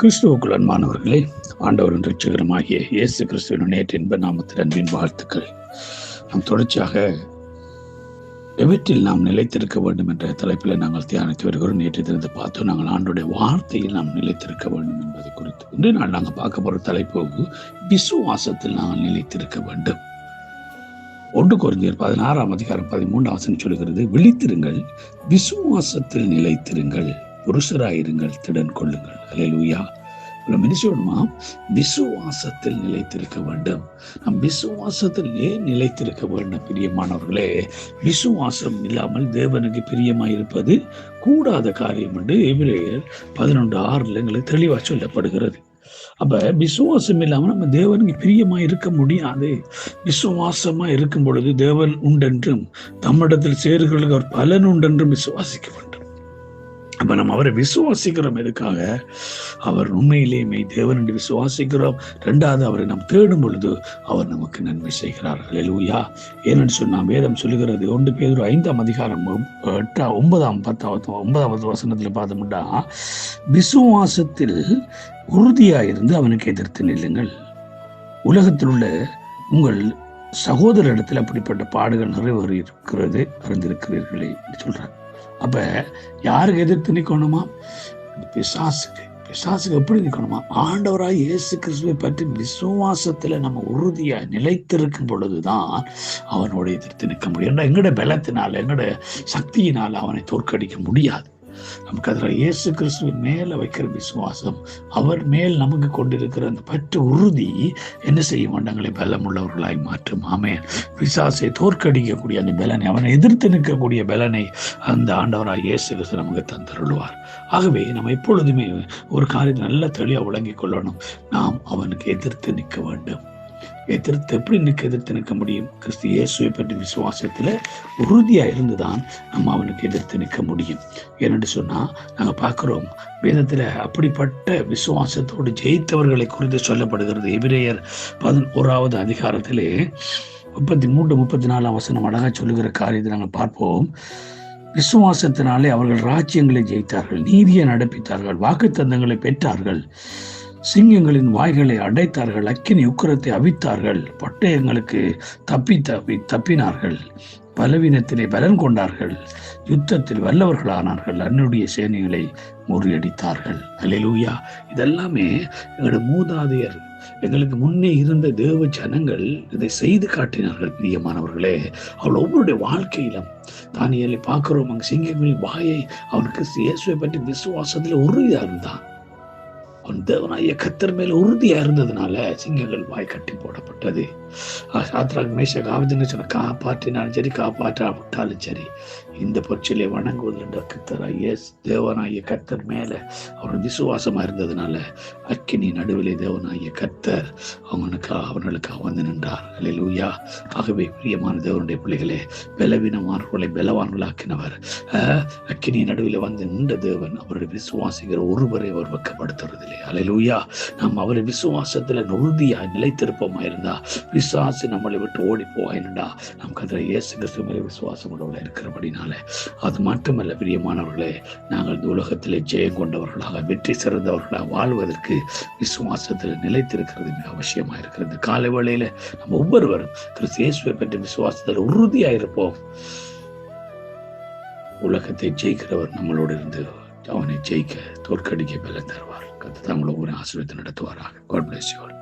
கிறிஸ்துவுக்குள் அன்பானவர்களே ஆண்டவரின் ரட்சகரமாகிய இயேசு கிறிஸ்துவின் நேற்று என்ப நாமத்தில் அன்பின் வாழ்த்துக்கள். நாம் தொடர்ச்சியாக எவற்றில் நாம் நிலைத்திருக்க வேண்டும் என்ற தலைப்பில் நாங்கள் தியானித்து வருகிறோம். நேற்று தினத்தை பார்த்தோம் நாங்கள் ஆண்டுடைய வார்த்தையில் நாம் நிலைத்திருக்க வேண்டும் என்பதை குறித்து இன்று நாள் நாங்கள் பார்க்க போகிற தலைப்பு விசுவாசத்தில் நாங்கள் நிலைத்திருக்க வேண்டும். ஒன்று குறைந்தர் பதினாறாம் அதிகாரம் பதிமூன்று ஆசனம் சொல்கிறது விழித்திருங்கள் விசுவாசத்தில் நிலைத்திருங்கள். புருஷராயிருங்கள். திடன் கொள்ளுங்கள். அலையலூயா என்ன சொல்லணுமா விசுவாசத்தில் நிலைத்திருக்க வேண்டும். நம் விசுவாசத்தில் ஏன் நிலைத்திருக்க வேண்டும் பிரியமானவர்களே? விசுவாசம் இல்லாமல் தேவனுக்கு பிரியமாயிருப்பது கூடாத காரியம் என்று எபிரேயர் பதினொன்று ஆறுல எங்களுக்கு தெளிவாக சொல்லப்படுகிறது. அப்ப விசுவாசம் இல்லாமல் நம்ம தேவனுக்கு பிரியமா இருக்க முடியாது. விசுவாசமா இருக்கும் பொழுது தேவன் உண்டென்றும் தம்மிடத்தில் சேர்களுக்கு ஒரு பலன் உண்டென்றும் விசுவாசிக்க வேண்டும். அப்ப நம்ம அவரை விசுவாசிக்கிறோம். எதுக்காக? அவர் உண்மையிலே மெய் தேவன் என்று விசுவாசிக்கிறோம். ரெண்டாவது அவரை நாம் தேடும் பொழுது அவர் நமக்கு நன்மை செய்கிறார். லூயா ஏனென்று சொன்னா வேதம் சொல்லுகிறது ஒன்று பேர் ஐந்தாம் அதிகாரம் எட்டா ஒன்பதாம் பத்தாவது ஒன்பதாவது வசனத்தில் பார்த்தோம்னா விசுவாசத்தில் உறுதியாயிருந்து அவனுக்கு எதிர்த்து நில்லுங்கள். உலகத்தில் உள்ள உங்கள் சகோதர இடத்துல அப்படிப்பட்ட பாடுகள் நிறைவேறி இருக்கிறது அறிந்திருக்கிறீர்களே சொல்றாங்க அப்ப யாருக்கு எதிர்த்து நிற்கணுமா பிசாசுக்கு. பிசாசுக்கு எப்படி நிற்கணுமா ஆண்டவராய் இயேசு கிறிஸ்துவை பற்றி விசுவாசத்துல நம்ம உறுதியா நிலைத்திருக்கும் பொழுதுதான் அவனோட எதிர்த்து நிற்க முடியும். எங்கட பலத்தினால எங்கட சக்தியினால் அவனை தோற்கடிக்க முடியாது. நமக்கு அதில் இயேசு கிறிஸ்துவின் மேல வைக்கிற விசுவாசம் அவர் மேல் நமக்கு கொண்டிருக்கிற அந்த பற்று உறுதி என்ன செய்யும்? மண்டங்களை பலம் உள்ளவர்களாய் மாற்றும். ஆமே விசாசை தோற்கடிக்கக்கூடிய அந்த பலனை அவனை எதிர்த்து நிற்கக்கூடிய பலனை அந்த ஆண்டவராய் இயேசு கிறிஸ்து நமக்கு தந்தருள்வார். ஆகவே நம்ம எப்பொழுதுமே ஒரு காரியத்தை நல்ல தெளிவாக விளங்கிக் கொள்ளணும். நாம் அவனுக்கு எதிர்த்து நிற்க வேண்டும். எதிர்த்து எப்படி நிற்க எதிர்த்து நிற்க முடியும்? கிறிஸ்து இயேசுவை பற்றி விசுவாசத்தில் உறுதியாக இருந்துதான் நம்ம அவனுக்கு எதிர்த்து நிற்க முடியும். ஏன்னு சொன்னால் நாங்கள் பார்க்குறோம் வேதத்தில் அப்படிப்பட்ட விசுவாசத்தோடு ஜெயித்தவர்களை குறித்து சொல்லப்படுகிறது. எபிரேயர் பதினோராவது அதிகாரத்திலே முப்பத்தி மூன்று முப்பத்தி நாலாம் வசனம் அழகாக சொல்லுகிற காரியத்தை நாங்கள் பார்ப்போம். விசுவாசத்தினாலே அவர்கள் ராஜ்யங்களை ஜெயித்தார்கள் நீதியை நடப்பித்தார்கள் வாக்குத்தந்தங்களை பெற்றார்கள். சிங்கங்களின் வாய்களை அடைத்தார்கள் அக்கினி உக்கரத்தை அவித்தார்கள் பட்டயங்களுக்கு தப்பி தப்பி தப்பினார்கள் பலவீனத்திலே பலன் கொண்டார்கள் யுத்தத்தில் வல்லவர்களானார்கள் அன்னுடைய சேனைகளை முறியடித்தார்கள். அலிலூயா இதெல்லாமே எங்களோட மூதாதையர் எங்களுக்கு முன்னே இருந்த தேவ ஜனங்கள் இதை செய்து காட்டினார்கள் பிரியமானவர்களே. அவள் ஒவ்வொருடைய வாழ்க்கையிலும் தானியலை பார்க்கிறோம் அங்கே சிங்கங்களின் வாயை அவனுக்கு இயேசுவை பற்றி விசுவாசத்தில் ஒரு இதாக இருந்தான். அவன் தேவனாய கத்தர் மேல உறுதியா இருந்ததுனால சிங்கங்கள் வாய் கட்டி போடப்பட்டது. சாத்ராக் மேஷ காவதின்னு சொன்ன காப்பாற்றினாலும் சரி காப்பாற்றாவிட்டாலும் சரி இந்த பொற்சிலை வணங்குவதில் கத்தராய தேவனாய கத்தர் மேல அவருடைய விசுவாசமா இருந்ததுனால அக்கினி நடுவிலே தேவனாய கத்தர் அவனுக்கு அவர்களுக்கு வந்து நின்றார். அலையூயா ஆகவே பிரியமான தேவனுடைய பிள்ளைகளே பலவீனமானவர்களை பலவான்களாக்கினவர் அக்கினி நடுவில் வந்து நின்ற தேவன் அவருடைய விசுவாசிக்கிற ஒருவரை அவர் வெக்கப்படுத்துறதில்லை. அலையூயா நாம் அவரை விசுவாசத்துல உறுதியா நிலைத்திருப்போமா இருந்தா விசுவாசி நம்மளை விட்டு ஓடி போவாயின்டா நம் கதிர இயேசு கிறிஸ்து மேலே விசுவாசம் உள்ளவர்கள இருக்கிறபடினால அது மட்டுமல்ல பிரியமானவர்களே நாங்கள் இந்த உலகத்திலே ஜெயம் கொண்டவர்களாக வெற்றி சிறந்தவர்களாக வாழ்வதற்கு விசுவாசத்தில் நிலைத்திருக்கிறது மிக அவசியமா இருக்கிறது காலை வேளையில நம்ம ஒவ்வொருவரும் கிறிஸ்து இயேசுவை பற்றி விசுவாசத்தில் உறுதியாக இருப்போம் உலகத்தை ஜெயிக்கிறவர் நம்மளோடு இருந்து அவனை ஜெயிக்க தோற்கடிக்க பலன் தருவார். கத்து தங்களை ஒவ்வொரு ஆசிரியத்தை நடத்துவாராக. God bless you